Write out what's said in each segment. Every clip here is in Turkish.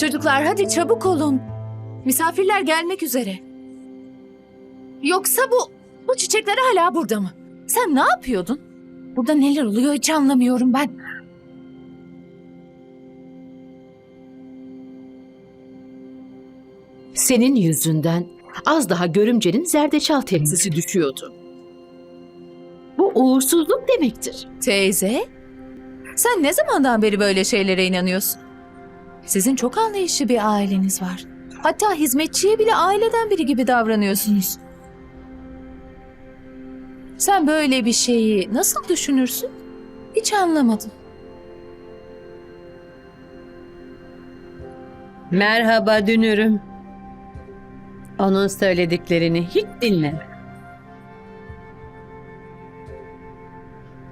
Çocuklar hadi çabuk olun. Misafirler gelmek üzere. Yoksa bu bu çiçekler hala burada mı? Sen ne yapıyordun? Burada neler oluyor hiç anlamıyorum ben. Senin yüzünden az daha görümcenin zerdeçal tepsisi düşüyordu. Bu uğursuzluk demektir. Teyze, sen ne zamandan beri böyle şeylere inanıyorsun? Sizin çok anlayışlı bir aileniz var. Hatta hizmetçiye bile aileden biri gibi davranıyorsunuz. Sen böyle bir şeyi nasıl düşünürsün? Hiç anlamadım. Merhaba dünürüm. Onun söylediklerini hiç dinleme.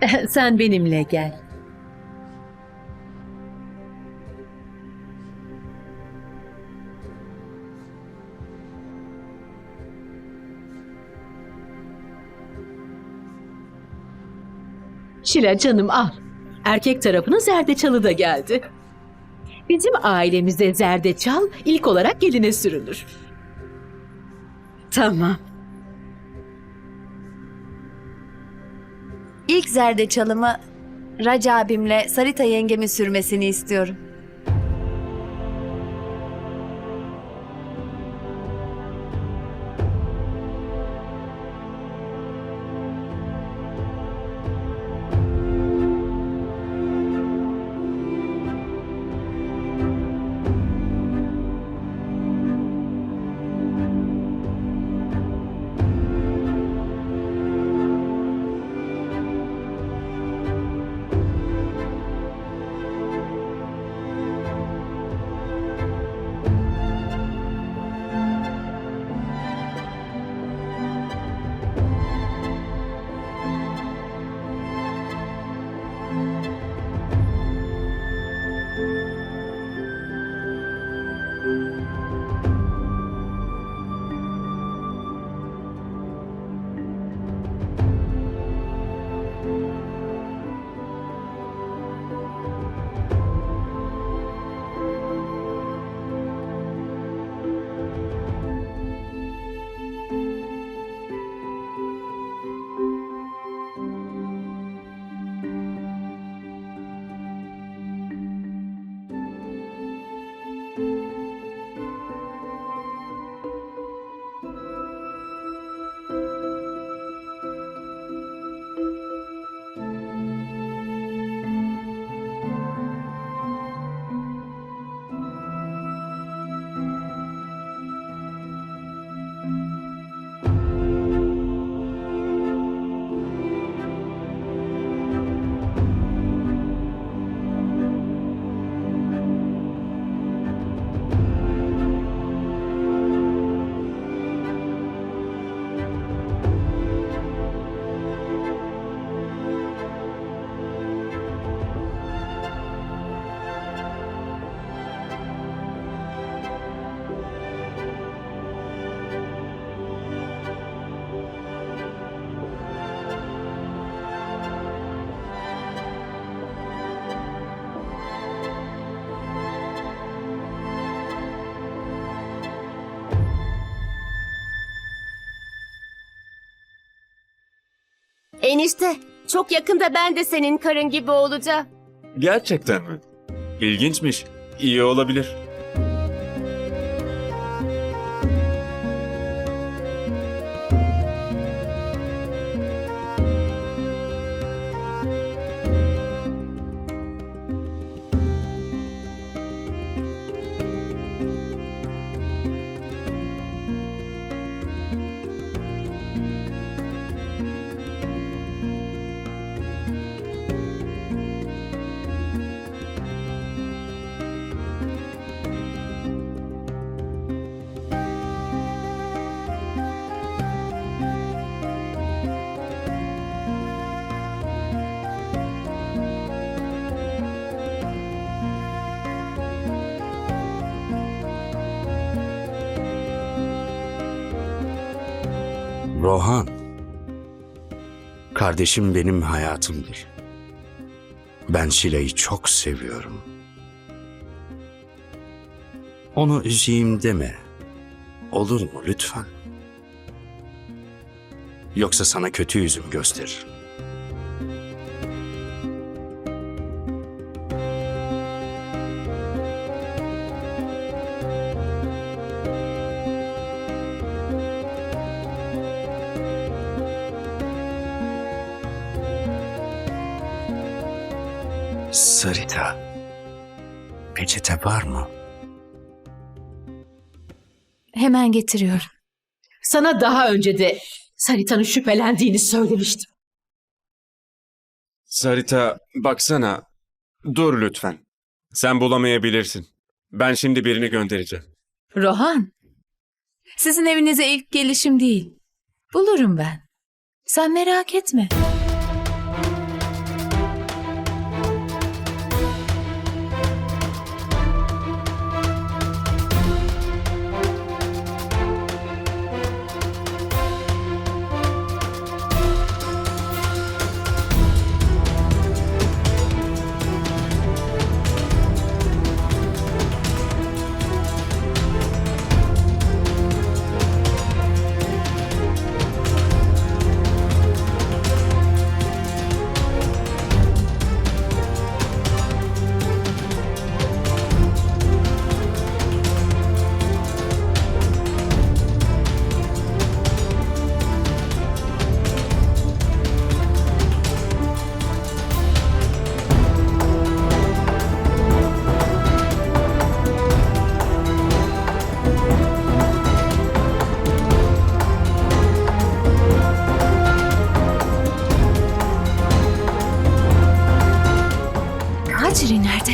Sen benimle gel. Şila canım al. Erkek tarafının zerdeçalı da geldi. Bizim ailemizde zerdeçal ilk olarak geline sürülür. Tamam. İlk zerdeçalımı Raca abimle Sarita yengemin sürmesini istiyorum. Enişte, çok yakında ben de senin karın gibi olacağım. Gerçekten mi? İlginçmiş. İyi olabilir. Rohan. Kardeşim benim hayatımdır. Ben Şile'yi çok seviyorum. Onu üzeyim deme. Olur mu lütfen? Yoksa sana kötü yüzüm gösterir. Sarita, peçete var mı? Hemen getiriyorum. Sana daha önce de Sarita'nın şüphelendiğini söylemiştim. Sarita baksana. Dur lütfen. Sen bulamayabilirsin. Ben şimdi birini göndereceğim. Rohan, sizin evinize ilk gelişim değil. Bulurum ben. Sen merak etme. Haciri nerede?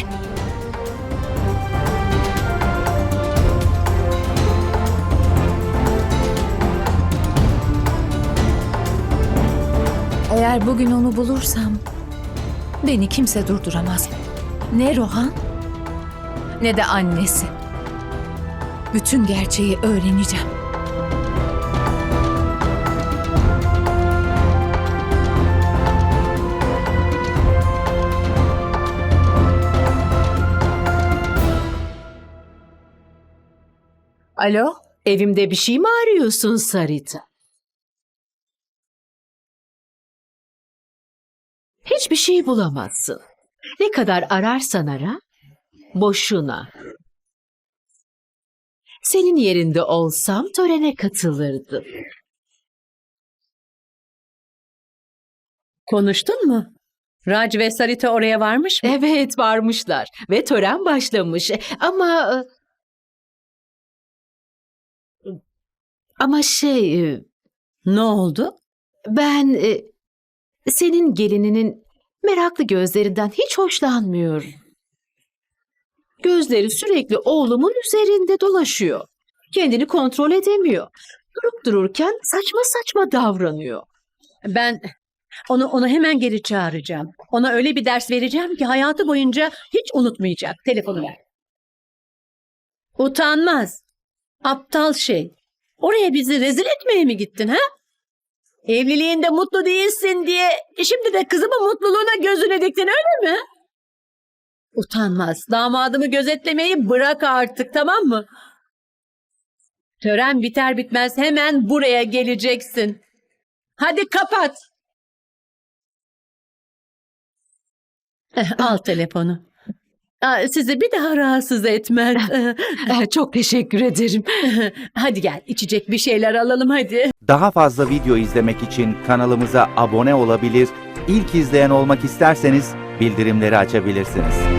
Eğer bugün onu bulursam beni kimse durduramaz. Ne Rohan ne de annesi. Bütün gerçeği öğreneceğim. Alo? Evimde bir şey mi arıyorsun Sarita? Hiçbir şey bulamazsın. Ne kadar ararsan ara, boşuna. Senin yerinde olsam törene katılırdım. Konuştun mu? Raj ve Sarita oraya varmış mı? Evet varmışlar ve tören başlamış ama... Ama şey, e, Ne oldu? ben e, senin gelininin meraklı gözlerinden hiç hoşlanmıyorum. Gözleri sürekli oğlumun üzerinde dolaşıyor. Kendini kontrol edemiyor. Durup dururken saçma saçma davranıyor. Ben onu onu hemen geri çağıracağım. Ona öyle bir ders vereceğim ki hayatı boyunca hiç unutmayacak. Telefonu ver. Utanmaz. Aptal şey. Oraya bizi rezil etmeye mi gittin ha? Evliliğinde mutlu değilsin diye şimdi de kızımın mutluluğuna gözüne diktin öyle mi? Utanmaz. Damadımı gözetlemeyi bırak artık tamam mı? Tören biter bitmez hemen buraya geleceksin. Hadi kapat. Eh, Al telefonu. Aa, Sizi bir daha rahatsız etmez. Eh, Çok teşekkür ederim. hadi gel içecek bir şeyler alalım hadi. Daha fazla video izlemek için kanalımıza abone olabilir, ilk izleyen olmak isterseniz bildirimleri açabilirsiniz.